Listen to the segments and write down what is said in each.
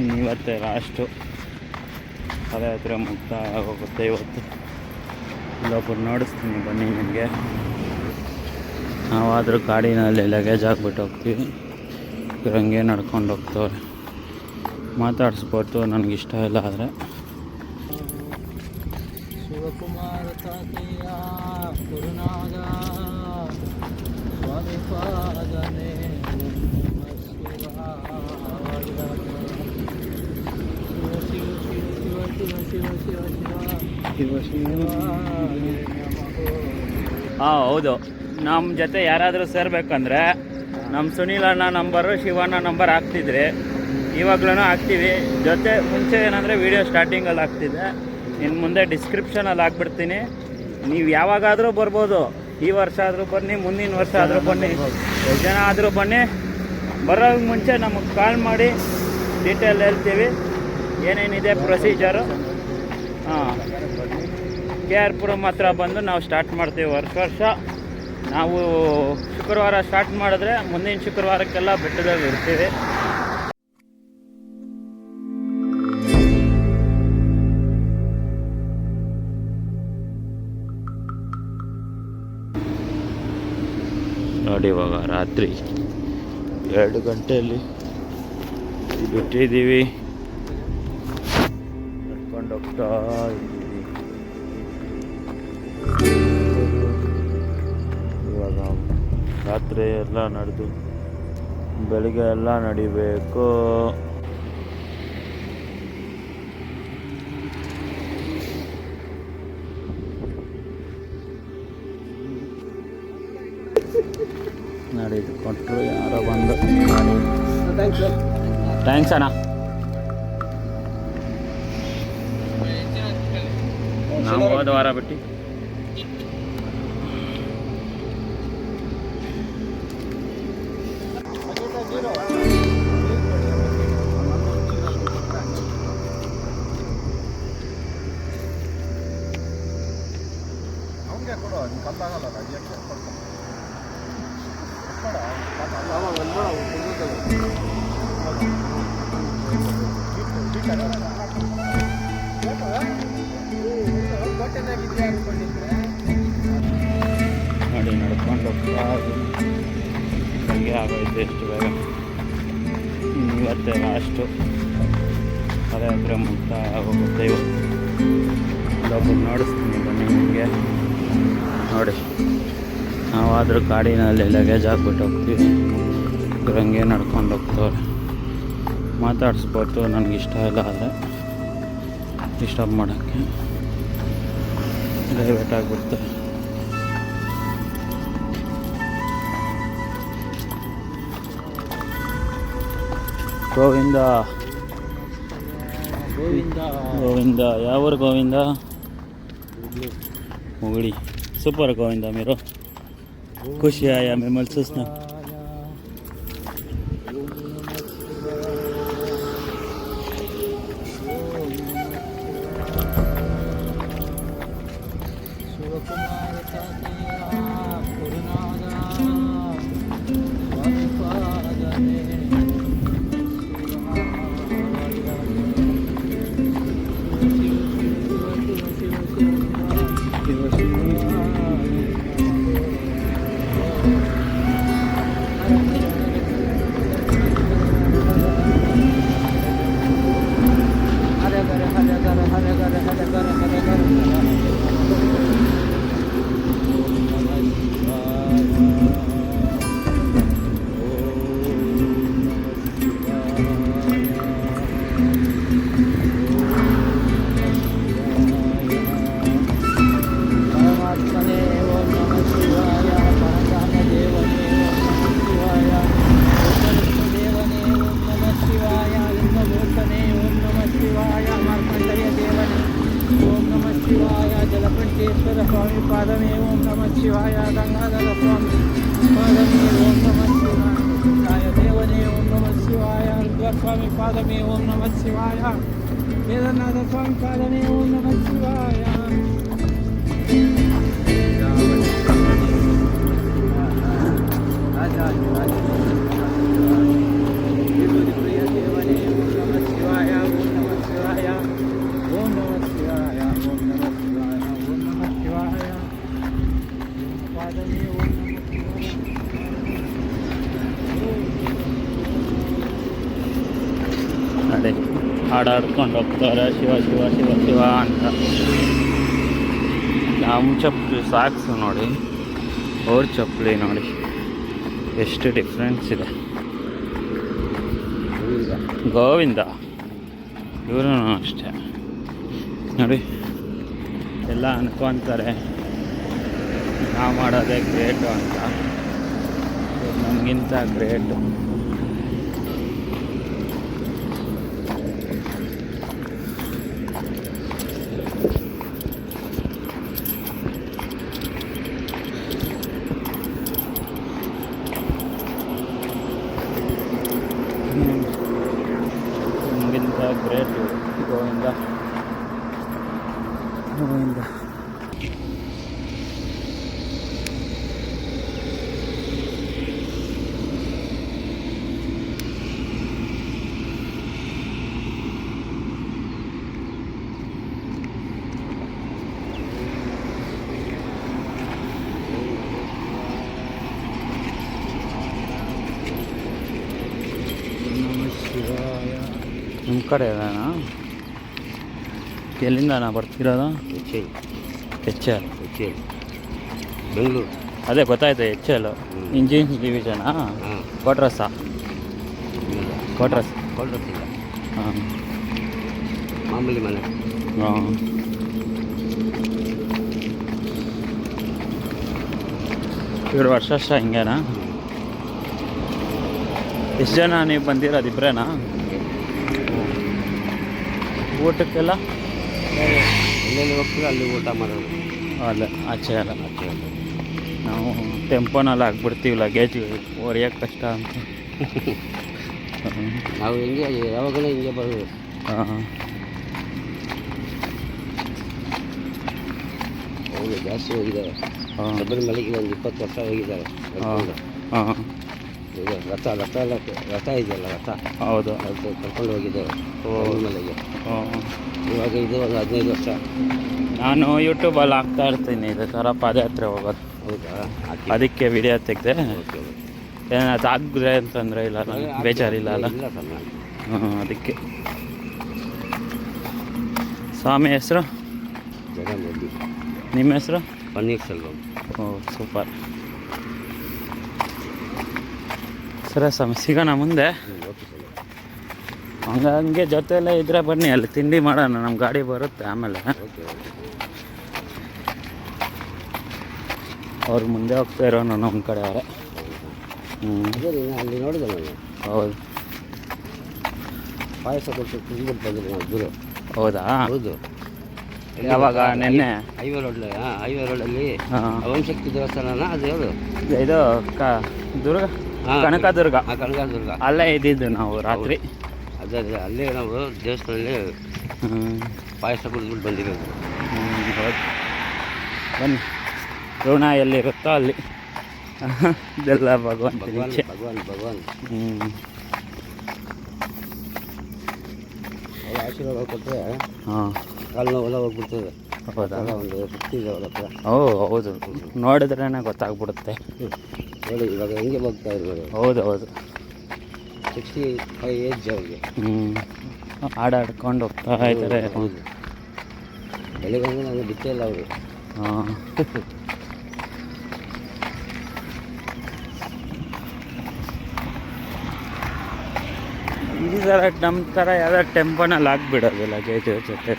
ಇವತ್ತೇ ಲಾಸ್ಟು ಪದಯಾತ್ರೆ ಮುಗ್ತಾ ಹೋಗುತ್ತೆ ಇವತ್ತು. ಇಲ್ಲೊಬ್ಬರು ನೋಡಿಸ್ತೀನಿ, ಬನ್ನಿ ನಿಮಗೆ. ನಾವಾದರೂ ಗಾಡಿನಲ್ಲಿ ಲಗೇಜ್ ಹಾಕ್ಬಿಟ್ಟು ಹೋಗ್ತೀವಿ. ಹಂಗೆ ನಡ್ಕೊಂಡು ಹೋಗ್ತವ್ರೆ. ಮಾತಾಡಿಸ್ಬೋದು ನನಗಿಷ್ಟ ಇಲ್ಲ ಆದರೆ. ಶಿವಕುಮಾರ ಸ್ವಾಮಿ ಪಾದನೆ ಶಿವ ಶಿವ ಶಿವ ಶಿವ ಶಿವ ಶಿವ ಶಿವ ಹಾಂ ಹೌದು. ನಮ್ಮ ಜೊತೆ ಯಾರಾದರೂ ಸೇರ್ಬೇಕಂದ್ರೆ ನಮ್ಮ ಸುನೀಲ್ ಅಣ್ಣ ನಂಬರು ಶಿವಣ್ಣ ನಂಬರ್ ಹಾಕ್ತಿದ್ರಿ. ಇವಾಗ್ಲೂ ಹಾಕ್ತೀವಿ. ಜೊತೆ ಮುಂಚೆ ಏನಂದರೆ ವಿಡಿಯೋ ಸ್ಟಾರ್ಟಿಂಗಲ್ಲಿ ಹಾಕ್ತಿದ್ದೆ. ಇನ್ನು ಮುಂದೆ ಡಿಸ್ಕ್ರಿಪ್ಷನಲ್ಲಿ ಹಾಕ್ಬಿಡ್ತೀನಿ. ನೀವು ಯಾವಾಗಾದರೂ ಬರ್ಬೋದು. ಈ ವರ್ಷ ಆದರೂ ಬನ್ನಿ, ಮುಂದಿನ ವರ್ಷ ಆದರೂ ಬನ್ನಿ. ಜನ ಆದರೂ ಬನ್ನಿ. ಬರೋ ಮುಂಚೆ ನಮಗೆ ಕಾಲ್ ಮಾಡಿ ಡೀಟೇಲ್ ಹೇಳ್ತೀವಿ. ಏನೇನಿದೆ ಪ್ರೊಸೀಜರು ಹಾಂ. ಕೆ ಆರ್ ಪುರಂ ಹತ್ರ ಬಂದು ನಾವು ಸ್ಟಾರ್ಟ್ ಮಾಡ್ತೀವಿ ವರ್ಷ ವರ್ಷ. ನಾವು ಶುಕ್ರವಾರ ಸ್ಟಾರ್ಟ್ ಮಾಡಿದ್ರೆ ಮುಂದಿನ ಶುಕ್ರವಾರಕ್ಕೆಲ್ಲ ಬೆಟ್ಟದಲ್ಲಿ ಇರ್ತೀವಿ. ನೋಡಿ ಇವಾಗ ರಾತ್ರಿ ಎರಡು ಗಂಟೆಯಲ್ಲಿ ಬಿಟ್ಟಿದ್ದೀವಿ. ನಡ್ಕೊಂಡು ಹೋಗ್ತಾ ಇದ್ದೀವಿ ಇವಾಗ ರಾತ್ರಿ ಎಲ್ಲ ನಡೆದು ಬೆಳಿಗ್ಗೆ ಎಲ್ಲ ನಡಿಬೇಕು ನಡೀತು ಕೊಟ್ಟರು ಯಾರೋ ಬಂದು ಮಾಡಿ ಥ್ಯಾಂಕ್ಸ್ ಅಣ್ಣ ಬಾಟಿ ಅವನಿಗೆ ಕೊಡು ಅಂತ ಆಗಲ್ಲ ಅದಕ್ಕೆ ಪರವಾಗಿಲ್ಲ ಅವನು ಬಂದ ನೋಡಿ, ನಡ್ಕೊಂಡು ಹೋಗ್ತಾ. ಹಂಗೆ ಆಗೋಯ್ತು ಎಷ್ಟು ಬೇಗ. ಇವತ್ತೇ ಲಾಸ್ಟು ಪಾದಯಾತ್ರೆ ಮುಕ್ತ ಆಗೋಗುತ್ತೆ ಇವತ್ತು ಇಲ್ಲೊಬ್ಬರು ನೋಡಿಸ್ತೀನಿ ಬನ್ನಿ ನಿಮಗೆ. ನೋಡಿ, ನಾವಾದರೂ ಕಾಡಿನಲ್ಲಿ ಲಗೇಜ್ ಹಾಕ್ಬಿಟ್ಟು ಹೋಗ್ತೀವಿ. ಹಂಗೆ ನಡ್ಕೊಂಡು ಹೋಗ್ತವ್ರೆ. ಮಾತಾಡಿಸ್ಬೋದು ನನಗಿಷ್ಟ ಇಲ್ಲ ಆದರೆ ಡಿಸ್ಟರ್ಬ್ ಮಾಡೋಕ್ಕೆ. ಡೈವರ್ಟ್ ಆಗಿಬಿಡುತ್ತೆ. ಗೋವಿಂದ. ಗೋವಿಂದ. ಗೋವಿಂದ ಯಾವ ಗೋವಿಂದ? ಮುಗುಳಿ. ಸೂಪರ್ ಗೋವಿಂದ ಮೀರು ಖುಷಿ ಆಯಾ ಮಿಮ್ಮಲ್ పాదమే ఓం నమ శివాయ వేదనాథ స్వామి పాదమే ఓం నమ శివాయ రాజా రాజా ಹಾಡಾಡ್ಕೊಂಡು ಹೋಗ್ತಾರೆ. ಶಿವ ಶಿವ ಶಿವ ಶಿವ ಅಂತ. ನಮ್ಮ ಚಪ್ಪಲಿ ಸಾಕ್ಸು ನೋಡಿ. ಅವ್ರ ಚಪ್ಪಲಿ ನೋಡಿ. ಎಷ್ಟು ಡಿಫ್ರೆನ್ಸ್ ಇದೆ. ಗೋವಿಂದ. ಇವರು ಅಷ್ಟೇ. ನೋಡಿ. ಎಲ್ಲ ಅನ್ಕೊತಾರೆ. ನಾವು ಮಾಡೋದೇ ಗ್ರೇಟು ಅಂತ. ನಮಗಿಂತ ಗ್ರೇಟು ನಮಗಿಂತ ಗ್ರೇಟು ಗೋವಿಂದ ಗೋವಿಂದ ನಿಮ್ಮ ಕಡೆ ಇದಾನಾ ಎಲ್ಲಿಂದ ನಾ ಬರ್ತಿರೋದು? H L. ಬೆಂಗಳೂರು. ಅದೇ ಗೊತ್ತಾಯ್ತು ಎಚ್ ಎಲ್. ಇಂಜಿನಿಯರಿಂಗ್ ಡಿವಿಷನಾ? ಹಾಂ. ಕೋಟ್ರಸ ಕೋಟ್ರಸ್ ಇಲ್ಲ. ಹಾಂ. ಮಾಮೂಲಿ ಮನೆ. ಹಾಂ. ಇವ್ರು ವರ್ಷ ಅಷ್ಟ ಹಿಂಗೇನಾ? ಎಷ್ಟು ಜನ ನೀವು ಬಂದಿರೋದು ಇಬ್ಬರೇನಾ ಊಟಕ್ಕೆಲ್ಲ? ಎಲ್ಲೆಲ್ಲಿ ಹೋಗ್ತೀವಿ ಅಲ್ಲಿ ಊಟ ಮಾಡೋದು. ಅಲ್ಲ ಆಚೆ ಅಲ್ಲ. ಆಚೆ ನಾವು ಟೆಂಪೋನಲ್ಲಿ ಹಾಕ್ಬಿಡ್ತೀವಿ ಲಗೇಜ್. ಒರೆಯೋಕ್ಕೆ ಕಷ್ಟ ಅಂತ. ನಾವು ಹಿಂಗೆ ಯಾವಾಗಲೂ ಹಿಂಗೆ ಬರೋದು. ಹಾಂ ಜಾಸ್ತಿ ಹೋಗಿದ್ದಾರೆ. ಹಾಂ. ಶಬರಿಮಲೆಗೆ ಒಂದು ಇಪ್ಪತ್ತು ವರ್ಷ ಹೋಗಿದ್ದಾರೆ. ಹಾಂ ಹಾಂ. ಈಗ ರಥ ರಥ ಎಲ್ಲ ರಥ ಇದೆಯಲ್ಲ ರಥ ಹೌದು. ಅದು ಕರ್ಕೊಂಡು ಹೋಗಿದ್ದೇವೆ. ಹಾಂ. ಇವಾಗ ಇದು ಒಂದು ಹದಿನೈದು ವರ್ಷ. ನಾನು ಯೂಟ್ಯೂಬಲ್ಲಿ ಹಾಕ್ತಾ ಇರ್ತೀನಿ. ಇದು ಥರ ಪಾದಯಾತ್ರೆ ಹೋಗೋದು. ಹೌದಾ? ಅದಕ್ಕೆ ವಿಡಿಯೋ ತೆಗೆದೆ. ಏನಾದ್ರು ಆಗಿದ್ರೆ ಅಂತಂದರೆ ಇಲ್ಲ ಬೇಜಾರಿಲ್ಲ ಅಲ್ಲ. ಸರ್ ಅದಕ್ಕೆ. ಸ್ವಾಮಿ ಹೆಸರು? ಜಗನ್ಮೋದಿ ನಿಮ್ಮ ಹೆಸರು? ಪನ್ನೀರ್ ಸೆಲ್ವಂ. ಓ ಸೂಪರ್. ಸರಿ ಸ್ವಾಮಿ ಸಿಗೋಣ ಮುಂದೆ. ಹಂಗ ಜೊತೆಯಲ್ಲೇ ಇದ್ರೆ ಬನ್ನಿ ಅಲ್ಲಿ ತಿಂಡಿ ಮಾಡೋಣ ನಮ್ಮ ಗಾಡಿ ಬರುತ್ತೆ ಆಮೇಲೆ. ಅವ್ರು ಮುಂದೆ ಹೋಗ್ತಾ ಇರೋನು ನಮ್ಮ ಕಡೆ ಅವರೇ. ಅಲ್ಲಿ ನೋಡಿದೆ ನಾನು ಹೌದು. ಪಾಯಸ ಕೊಟ್ಟು ಬಂದಿಲ್ಲ ದೂರ ಹೌದಾ? ಹೌದು ಯಾವಾಗ? ನೆನ್ನೆ? ಹೈವೇ ರೋಡ್ ಹಾಂ. ಹೈವೇ ರೋಡಲ್ಲಿ ವಂಶಕ್ತಿ ದೇವಸ್ಥಾನನ ಅದು ಯಾವುದು? ಇದು ಕ ದುರ್ಗ? ಕನಕದುರ್ಗ. ಕನಕದುರ್ಗ. ಅಲ್ಲೇ ಇದ್ದಿದ್ದು ನಾವು ರಾತ್ರಿ. ಅದೇ ಅದೇ ಅಲ್ಲೇ ನಾವು ದೇವಸ್ಥಾನದಲ್ಲಿ ಪಾಯಸ ಕುಡಿದ್ಬಿಟ್ಟು ಬಂದಿರೋದು. ಹೌದು. ಬನ್ನಿ. ಋಣ ಎಲ್ಲಿರುತ್ತೋ ಅಲ್ಲಿ? ಇದೆಲ್ಲ ಭಗವಾನ್ ಭಗವಾನ್ ಭಗವಾನ್ ಭಗವಾನ್. ಹ್ಞೂ ಆಶೀರ್ವಾದ ಕೊಟ್ಟರೆ ಹಾಂ. ಕಾಲು ನೋವೆಲ್ಲ ಹೋಗ್ಬಿಡ್ತದೆ. ಹೌದಾ? ಒಂದು ಹತ್ರ. ಓ ಹೌದು. ನೋಡಿದ್ರೇ ಗೊತ್ತಾಗ್ಬಿಡುತ್ತೆ. ನೋಡಿ ಇವಾಗ ಹೆಂಗೆ ಹೋಗ್ತಾ ಇರ್ಬೋದು ಹೌದು ಹೌದು. ಸಿಕ್ಸ್ಟಿ ಫೈವ್ ಏಜ್ ಅವ್ರಿಗೆ ಹ್ಞೂ ಹಾಡಾಡ್ಕೊಂಡು ಹೋಗ್ತಾ ಇದ್ದಾರೆ. ಹೌದು. ಬೆಳಿಗ್ಗೆ ನನಗೆ ಬಿಟ್ಟೇ ಇಲ್ಲ ಅವರು. ಹಾಂ. ಈ ಥರ ನಮ್ಮ ಥರ ಯಾವ್ದಾರು ಟೆಂಪೋನಲ್ಲಿ ಹಾಕ್ಬಿಡೋದು ಲಗೇಜ್ ಜೊತೆ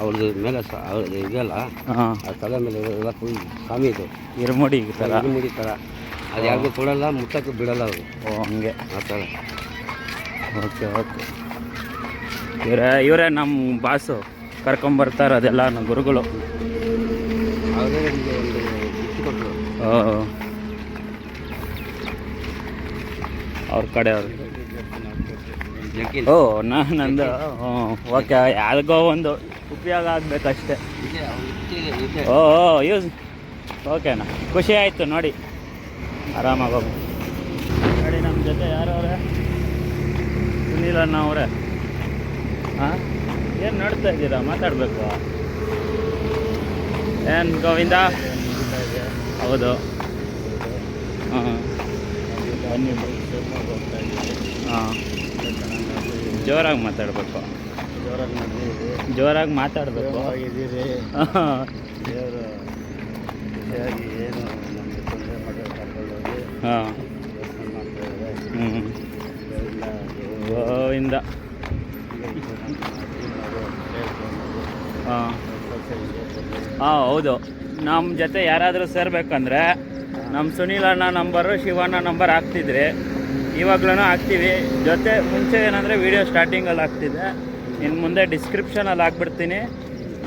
ಅವ್ರದ್ದು ಮೇಲೆ ಸ ಅವ್ರದ್ದು ಇದೆಯಲ್ಲ ಹಾಂ. ಆ ತಲೆ ಮೇಲೆ ಇರೋದೆಲ್ಲ ಫುಲ್ ಸ್ವಾಮಿ ಇದು. ಇರ್ಮುಡಿ ಥರ ಥರ ಅದು ಯಾರಿಗೂ ಕೊಡಲ್ಲ ಮುಟ್ಟಕ್ಕೆ ಬಿಡಲ್ಲ ಅವರು. ಓ ಹಂಗೆ. ಆ ಥರ ಓಕೆ ಓಕೆ. ಇವರೇ ಇವರೇ ನಮ್ಮ ಬಾಸು ಕರ್ಕೊಂಬರ್ತಾರೆ ಅದೆಲ್ಲ ನಮ್ಮ ಗುರುಗಳು. ಅವರೇ ನಮಗೆ ಒಂದು ಗಿಫ್ಟ್ ಕೊಟ್ಟರು ಓ. ಅವ್ರ ಕಡೆ ಅವರು. ಓ ನಾ ನಂದು ಓಕೆ ಯಾರಿಗೋ ಒಂದು ಉಪಯೋಗ ಆಗಬೇಕಷ್ಟೆ. ಓ ಯೂಸ್ ಓಕೆನಾ ಖುಷಿ ಆಯಿತು ನೋಡಿ. ಆರಾಮಾಗಿ ಹೋಗಿ. ನೋಡಿ ನಮ್ಮ ಜೊತೆ ಯಾರು ಅವರೇ ಸುನೀಲ್ ಅಣ್ಣ ಅವರೇ. ಹಾಂ ಏನು ನೋಡ್ತಾ ಇದ್ದೀರಾ? ಮಾತಾಡಬೇಕು? ಏನು ಗೋವಿಂದ? ಹೌದು. ಹಾಂ ಬನ್ನಿ ಹಾಂ. ಜೋರಾಗಿ ಮಾತಾಡಬೇಕು. ಜೋರಾಗಿ ಮಾಡಿದ್ದೀವಿ ಜೋರಾಗಿ ಮಾತಾಡಬೇಕು. ಆಗಿದ್ದೀರಿ ದೇವರು ಸರಿಯಾಗಿ ಏನು ನಮಗೆ ತೊಂದರೆ ಮಾಡೋದು ಕರ್ಕೊಂಡೋಗಿ ಹಾಂ. ಹ್ಞೂ ಗೋವಿಂದ. ಹಾಂ. ಹಾಂ ಹೌದು. ನಮ್ಮ ಜೊತೆ ಯಾರಾದರೂ ಸೇರ್ಬೇಕಂದ್ರೆ ನಮ್ಮ ಸುನೀಲ್ ಅಣ್ಣ ನಂಬರು ಶಿವಣ್ಣ ನಂಬರ್ ಹಾಕ್ತಿದ್ರಿ. ಇವಾಗ್ಲೂ ಹಾಕ್ತೀವಿ. ಜೊತೆ ಮುಂಚೆ ಏನಂದರೆ ವೀಡಿಯೋ ಸ್ಟಾರ್ಟಿಂಗಲ್ಲಿ ಹಾಕ್ತಿದ್ದೆ. ಇನ್ನು ಮುಂದೆ ಡಿಸ್ಕ್ರಿಪ್ಷನಲ್ಲಿ ಹಾಕ್ಬಿಡ್ತೀನಿ.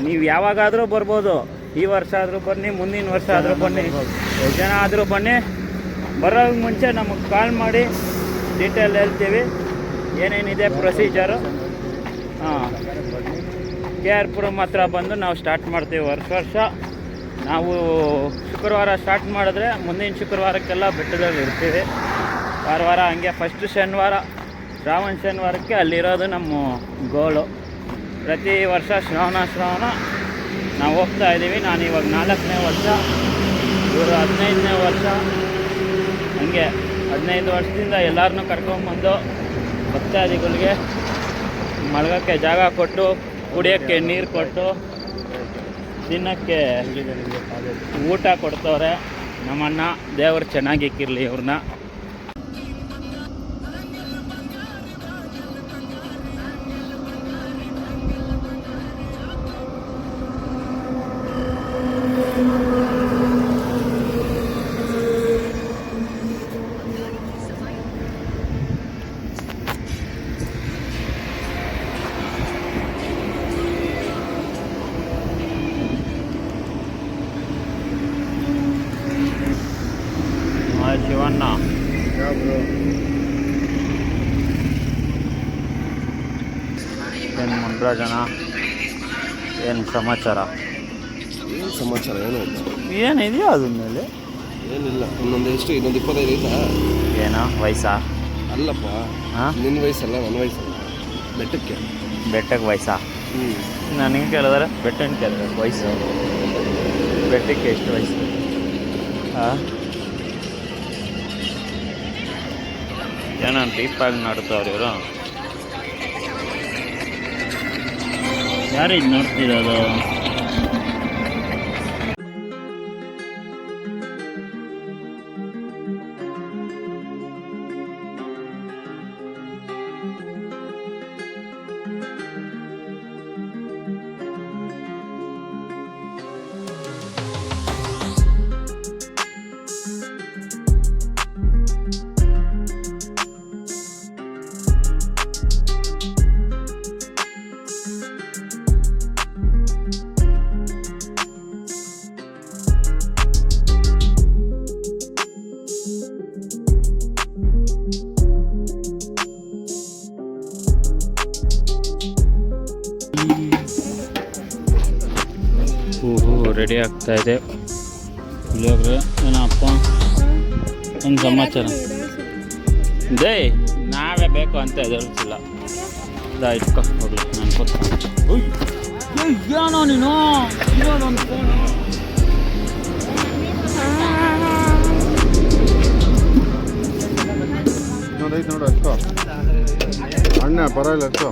ನೀವು ಯಾವಾಗಾದರೂ ಬರ್ಬೋದು. ಈ ವರ್ಷ ಆದರೂ ಬನ್ನಿ ಮುಂದಿನ ವರ್ಷ ಆದರೂ ಬನ್ನಿ. ಎಷ್ಟು ಜನ ಆದರೂ ಬನ್ನಿ. ಬರೋ ಮುಂಚೆ ನಮಗೆ ಕಾಲ್ ಮಾಡಿ ಡೀಟೇಲ್ ಹೇಳ್ತೀವಿ. ಏನೇನಿದೆ ಪ್ರೊಸೀಜರು ಹಾಂ. ಕೆ ಆರ್ ಪುರಮ್ ಹತ್ರ ಬಂದು ನಾವು ಸ್ಟಾರ್ಟ್ ಮಾಡ್ತೀವಿ ವರ್ಷ ವರ್ಷ. ನಾವು ಶುಕ್ರವಾರ ಸ್ಟಾರ್ಟ್ ಮಾಡಿದ್ರೆ ಮುಂದಿನ ಶುಕ್ರವಾರಕ್ಕೆಲ್ಲ ಬೆಟ್ಟದಲ್ಲಿ ಇರ್ತೀವಿ. ವಾರ ವಾರ ಹಂಗೆ ಫಸ್ಟ್ ಶನಿವಾರ, ಶ್ರಾವಣ ಶನಿವಾರಕ್ಕೆ ಅಲ್ಲಿರೋದು ನಮ್ಮ ಗೋಲು ಪ್ರತಿ ವರ್ಷ ಶ್ರಾವಣ, ಶ್ರವಣ ನಾವು ಹೋಗ್ತಾ ಇದ್ದೀವಿ. ನಾನು ಇವಾಗ ನಾಲ್ಕನೇ ವರ್ಷ, ಇವರು ಹದಿನೈದನೇ ವರ್ಷ. ಹಂಗೆ ಹದಿನೈದು ವರ್ಷದಿಂದ ಎಲ್ಲರನ್ನೂ ಕರ್ಕೊಂಬಂದು ಭಕ್ತಾದಿಗಳಿಗೆ ಮಲಗೋಕ್ಕೆ ಜಾಗ ಕೊಟ್ಟು, ಕುಡಿಯೋಕ್ಕೆ ನೀರು ಕೊಟ್ಟು, ದಿನಕ್ಕೆ ಊಟ ಕೊಡ್ತವ್ರೆ ನಮ್ಮಣ್ಣ. ದೇವರು ಚೆನ್ನಾಗಿ ಇಕ್ಕಿರಲಿ ಇವ್ರನ್ನ. ಏನು ಜನ ಏನು ಸಮಾಚಾರ? ಏನು ಸಮಾಚಾರ ಏನೋ ಇಲ್ಲ. ಏನಿದೆಯೋ ಅದ್ರ ಮೇಲೆ? ಏನಿಲ್ಲ ಇನ್ನೊಂದು ಎಷ್ಟು ಇನ್ನೊಂದು ಇಪ್ಪತ್ತೈದು ಐತಾ? ಏನೋ ವಯಸ್ಸಾ? ಅಲ್ಲಪ್ಪ ಹಾಂ? ನಿನ್ನ ವಯಸ್ಸಲ್ಲ ನನ್ನ ವಯಸ್ಸಲ್ಲ. ಬೆಟ್ಟಕ್ಕೆ. ಬೆಟ್ಟಕ್ಕೆ ವಯಸ್ಸಾ? ಹ್ಞೂ ನನಗೆ ಕೇಳಿದ್ರೆ ಬೆಟ್ಟನ ಕೇಳಿದ್ರೆ? ವಯಸ್ಸು. ಬೆಟ್ಟಕ್ಕೆ ಎಷ್ಟು ವಯಸ್ಸು? ಹಾಂ? ಏನೋ ಇಪ್ಪಾಗಿ ನಡ್ತಾವ್ರಿ ಇವರು? ಯಾರು ಇದು ನೋಡ್ತಿರೋದು ಹೂವು ರೆಡಿ ಆಗ್ತಾ ಇದೆ. ಪುಳಿಯೋಗರೆ ಏನಪ್ಪ ಒಂದು ಸಮಾಚಾರ? ದೇ ನಾವೇ ಬೇಕು ಅಂತ ಎದುರಿಸಿಲ್ಲ. ಇದಾ ಇಟ್ಕೊ ಹೋಗ್ಲಿ ನಾನು ಕೂತ್ಕೊಂಡು ಏನೋ ನೀನು? ನೋಡೈತೆ ನೋಡು ಅಷ್ಟು. ಅಣ್ಣ ಪರವಾಗಿಲ್ಲ ಅಷ್ಟು.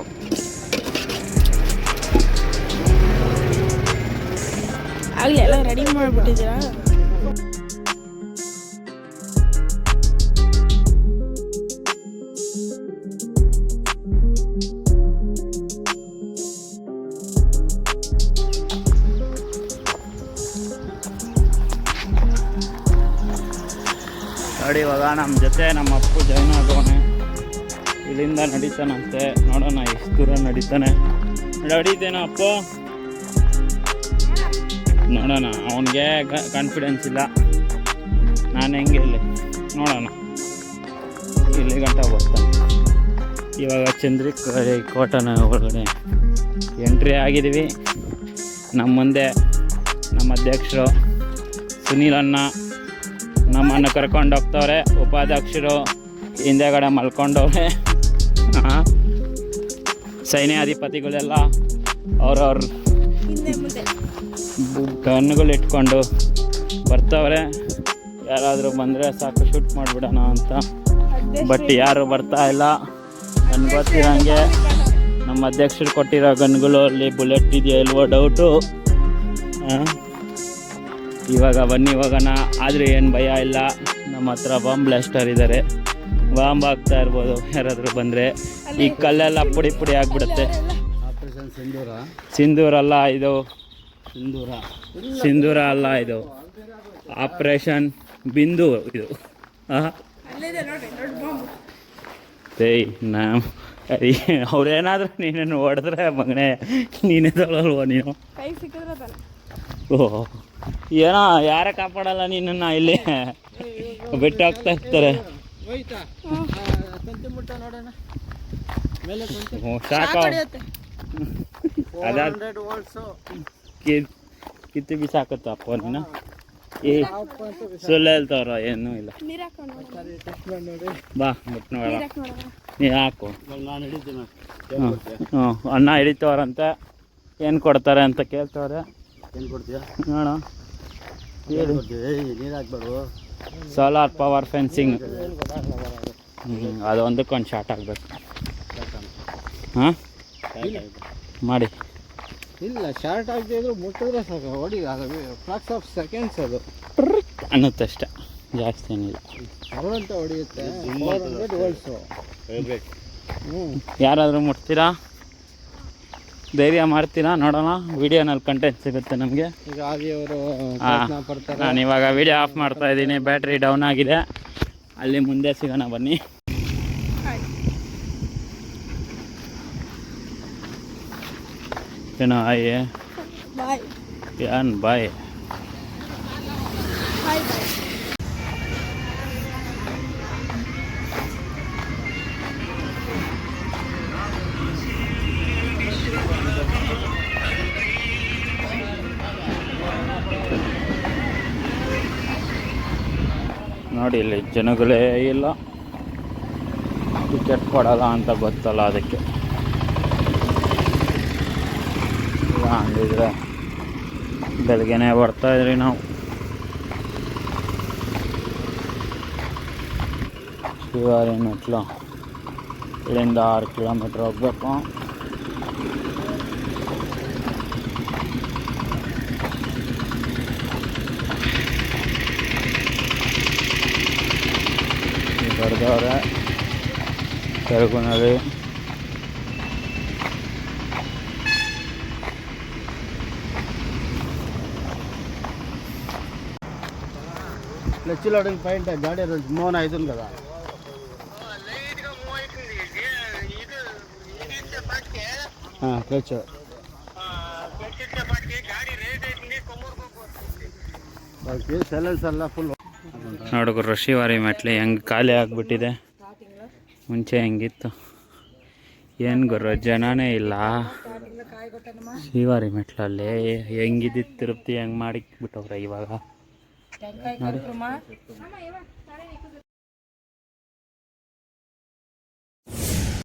ಆಗ್ಲಿ ಎಲ್ಲ ರೆಡಿ ಮಾಡಿಬಿಟ್ಟಿದ್ದೀರಾ? ನೋಡಿ ಇವಾಗ ನಮ್ಮ ಜೊತೆ ನಮ್ಮ ಅಪ್ಪು ಜಾಯ್ನ್ ಆಗೋಣ ಇಲ್ಲಿಂದ ನಡೀತಾನಂತೆ. ನೋಡೋಣ ಎಷ್ಟು ದೂರ ನಡೀತಾನೆ. ನಡೀತೇನೋ ಅಪ್ಪು? ನೋಡೋಣ. ಅವನಿಗೆ ಕಾನ್ಫಿಡೆನ್ಸ್ ಇಲ್ಲ. ನಾನು ಹೆಂಗೆ ಇಲ್ಲಿ? ನೋಡೋಣ. ಇಲ್ಲಿ ಗಂಟ ಬರ್ತಾನೆ ಇವಾಗ ಚಂದ್ರಿಕ ಕೋಟನ ಒಳಗಡೆ ಎಂಟ್ರಿ ಆಗಿದ್ದೀವಿ ನಮ್ಮ ಮುಂದೆ ನಮ್ಮ ಅಧ್ಯಕ್ಷರು ಸುನೀಲ್ ಅಣ್ಣ. ನಮ್ಮನ್ನು ಕರ್ಕೊಂಡು ಹೋಗ್ತವ್ರೆ. ಉಪಾಧ್ಯಕ್ಷರು ಹಿಂದೆಗಡೆ ಮಲ್ಕೊಂಡವ್ರೆ. ಸೈನ್ಯಾಧಿಪತಿಗಳೆಲ್ಲ ಅವ್ರವ್ರ ಗನ್ಗಳು ಇಟ್ಕೊಂಡು ಬರ್ತವ್ರೆ. ಯಾರಾದರೂ ಬಂದರೆ ಸಾಕು ಶೂಟ್ ಮಾಡಿಬಿಡೋಣ ಅಂತ. ಬಟ್ ಯಾರು ಬರ್ತಾ ಇಲ್ಲ. ನನ್ಗೆ ಗೊತ್ತಿರೋಂಗೆ ನಮ್ಮ ಅಧ್ಯಕ್ಷರು ಕೊಟ್ಟಿರೋ ಗನ್ಗಳು ಅಲ್ಲಿ ಬುಲೆಟ್ ಇದೆಯಾ ಇಲ್ವೋ ಡೌಟು ಇವಾಗ ಬನ್ನಿ ಇವಾಗನ ಆದರೂ ಏನು ಭಯ ಇಲ್ಲ. ನಮ್ಮ ಹತ್ರ ಬಾಂಬ್ ಬ್ಲಾಸ್ಟರ್ ಇದ್ದಾರೆ ಬಾಂಬ್ ಆಗ್ತಾ ಇರ್ಬೋದು. ಯಾರಾದರೂ ಬಂದರೆ. ಈ ಕಲ್ಲೆಲ್ಲ ಪುಡಿ ಪುಡಿ ಆಗಿಬಿಡುತ್ತೆ. ಸಿಂಧೂರಲ್ಲ ಇದು. ಸಿಂಧೂರ. ಸಿಂಧೂರ ಅಲ್ಲ ಇದು. ಆಪರೇಷನ್ ಬಿಂದು ಇದು. ಹಾಂ ಅಲ್ಲಿದೆ ನೋಡಿ ದೊಡ್ಡ ಬಾಂಬ್ ಏಯ್ ನಾ ಅವ್ರೇನಾದ್ರೂ ನೀನೇನು ಹೊಡೆದ್ರೆ ಮಗನೇ ನೀನೇ ತೊಗೊಳಲ್ವ ನೀನು? ಕೈ ಸಿಕ್ಕಿದ್ರೆ ತಾನೆ. ಓಹ್ ಏನೋ ಯಾರೇ ಕಾಪಾಡಲ್ಲ ನಿನ್ನ ಇಲ್ಲಿ. ಬೆಟ್ಟ ಹೋಗ್ತಾ ಇರ್ತಾರೆ. ಹೋಯ್ತಾ? ತಂತಿ ಮುಟ್ಟ ನೋಡೋಣ. ಮೇಲೆ ತಂತಿ. ಹ್ಞೂ ಶಾಕ್ ಸಾಕು ಅದಾದ ಹಂಡ್ರೆಡ್ ವೋಲ್ಟ್ಸು ಕಿ ಕಿತ್ತು ಬಿಸಾಕತ್ತಪ್ಪ ನೀನು ಏ ಸುಳ್ಳು ಹೇಳ್ತಾವ್ರ ಏನೂ ಇಲ್ಲ ನೀರು ಹಾಕೊಂಡು ಟೆಸ್ಟ್ ಮಾಡಿ ನೋಡಿ ಬಾ ಮುಟ್ ನೋಡೋಣ ನೀರು ಹಾಕಿ ನೋಡೋಣ ನೀ ಹಾಕು ನಾನು ಹಿಡಿತೀನಿ ಹ್ಞೂ ಅಣ್ಣ ಹಿಡಿತವ್ರಂತ ಏನು ಕೊಡ್ತಾರೆ ಅಂತ ಕೇಳ್ತವ್ರೆ ಏನು ಕೊಡ್ತೀಯಾ ನೋಡ ನೀರು ಹಾಕ್ಬಾರ್ದು ಸೋಲಾರ್ ಪವರ್ ಫೆನ್ಸಿಂಗ್ ಹ್ಞೂ ಅದೊಂದಕ್ಕೊಂದು ಶಾರ್ಟ್ ಆಗಬೇಕು ಹಾಂ ಮಾಡಿ ಇಲ್ಲ ಶಾರ್ಟ್ ಆಗದೆ ಇದ್ರು ಮುಟ್ಟಿದ್ರೆ ಸಾಕು. ಹೊಡಿ ಅದು ಫ್ಲಾಕ್ಸ್ ಆಫ್ ಸೆಕೆಂಡ್ಸ್ ಅದು. ಅನ್ನುತ್ತೆ ಅಷ್ಟೆ. ಜಾಸ್ತಿ ಏನಿಲ್ಲ. ಅವರಂತ ಹೊಡೆಯುತ್ತೆ. ಫೋರ್ ಹಂಡ್ರೆಡ್ ವೋಲ್ಟ್ಸು ಹ್ಞೂ ಯಾರಾದರೂ ಮುಟ್ತೀರಾ? ಧೈರ್ಯ ಮಾಡ್ತೀರಾ? ನೋಡೋಣ. ವಿಡಿಯೋನಲ್ಲಿ ಕಂಟೆಂಟ್ ಸಿಗುತ್ತೆ ನಮಗೆ. ಈಗ ಆದಿಯವರು ಹಾಂ ಪ್ರಯತ್ನ ಪಡ್ತಾರೆ. ನಾನು ಇವಾಗ ವಿಡಿಯೋ ಆಫ್ ಮಾಡ್ತಾ ಇದ್ದೀನಿ. ಬ್ಯಾಟ್ರಿ ಡೌನ್ ಆಗಿದೆ. ಅಲ್ಲಿ ಮುಂದೆ ಸಿಗೋಣ ಬನ್ನಿ. ಏನೋ eh. Bye. Yan, ಬಾಯ್ ನೋಡಿ ಇಲ್ಲಿ ಜನಗಳೇ ಇಲ್ಲ ಟಿಕೆಟ್ ಕೊಡಲ್ಲ ಅಂತ ಗೊತ್ತಲ್ಲ ಅದಕ್ಕೆ ಇಲ್ಲ ಹಂಗಿದ್ರೆ ಬೆಳಗ್ಗೆನೆ ಬರ್ತಾ ಇದ್ರಿ ನಾವು. ಶಿವಾರಿ ಮೆಟ್ಲು. ಇಲ್ಲಿಂದ ಆರು ಕಿಲೋಮೀಟ್ರ್ ಹೋಗ್ಬೇಕು. ಬರ್ದವ್ರೆ. ಕೆಳಗುನಲ್ಲಿ క్లచ్ లోడింగ్ పాయింట్ గాడి మోహన్ అవుతుంది కదా క్లచ్ ಸೈಲೆನ್ಸ್ ಎಲ್ಲ ಫುಲ್ ನೋಡುಗರು ಶಿವಾರಿ ಮೆಟ್ಲು ಹೆಂಗೆ ಖಾಲಿ ಆಗಿಬಿಟ್ಟಿದೆ ಮುಂಚೆ ಹೆಂಗಿತ್ತು ಏನು ಗುರು ಜನನೇ ಇಲ್ಲ ಶಿವಾರಿ ಮೆಟ್ಲಲ್ಲಿ ಹೆಂಗಿದ್ದಿತ್ತು ತಿರುಪತಿ ಹೆಂಗೆ ಮಾಡಿಬಿಟ್ಟವ್ರೆ ಇವಾಗ Jangan kayak gitu, rumah Sama ya, Pak.